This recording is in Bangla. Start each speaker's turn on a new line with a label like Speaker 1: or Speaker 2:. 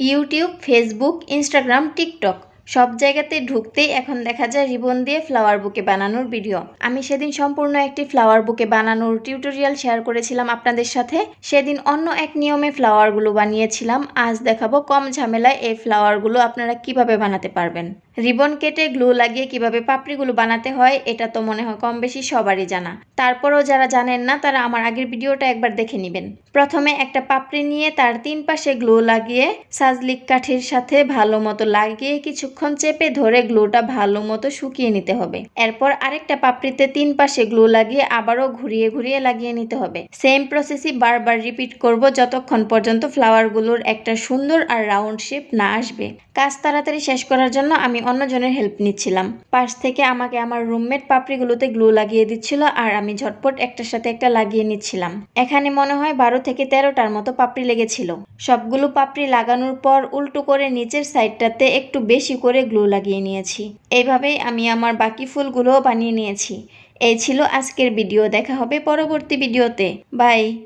Speaker 1: ইউটিউব, ফেসবুক, ইনস্টাগ্রাম, টিকটক, সব জায়গাতে ঢুকতেই এখন দেখা যায় রিবন দিয়ে ফ্লাওয়ার বুকে বানানোর ভিডিও আমি সেদিন সম্পূর্ণ একটি ফ্লাওয়ার বুকে বানানোর টিউটোরিয়াল শেয়ার করেছিলাম আপনাদের সাথে। সেদিন অন্য এক নিয়মে ফ্লাওয়ারগুলো বানিয়েছিলাম। আজ দেখাবো কম ঝামেলায় এই ফ্লাওয়ারগুলো আপনারা কীভাবে বানাতে পারবেন। রিবন কেটে গ্লু লাগিয়ে কীভাবে পাপড়িগুলো বানাতে হয়, এটা তো মনে হয় কম বেশি সবারই জানা। তারপরেও যারা জানেন না, তারা আমার আগের ভিডিওটা একবার দেখে নেবেন। প্রথমে একটা পাপড়ি নিয়ে তার তিন পাশে গ্লু লাগিয়ে সাজলিক কাঠির সাথে ভালো মতো লাগিয়ে কিছুক্ষণ চেপে ধরে গ্লুটা ভালো মতো শুকিয়ে নিতে হবে। এরপর আরেকটা পাপড়িতে তিন পাশে গ্লু লাগিয়ে আবারও ঘুরিয়ে ঘুরিয়ে লাগিয়ে নিতে হবে। সেম প্রসেসই বারবার রিপিট করব যতক্ষণ পর্যন্ত ফ্লাওয়ারগুলোর একটা সুন্দর আর রাউন্ড শেপ না আসবে। কাজ তাড়াতাড়ি শেষ করার জন্য আমি অন্যজনের হেল্প নিচ্ছিলাম। পাশ থেকে আমাকে আমার রুমমেট পাপড়িগুলোতে গ্লু লাগিয়ে দিচ্ছিল আর আমি ঝটপট একটার সাথে একটা লাগিয়ে নিচ্ছিলাম। এখানে মনে হয় বারো থেকে তেরোটার মতো পাপড়ি লেগেছিল। সবগুলো পাপড়ি লাগানোর পর উল্টো করে নিচের সাইডটাতে একটু বেশি করে গ্লু লাগিয়ে নিয়েছি। এইভাবেই আমি আমার বাকি ফুলগুলোও বানিয়ে নিয়েছি। এই ছিল আজকের ভিডিও। দেখা হবে পরবর্তী ভিডিওতে। বাই।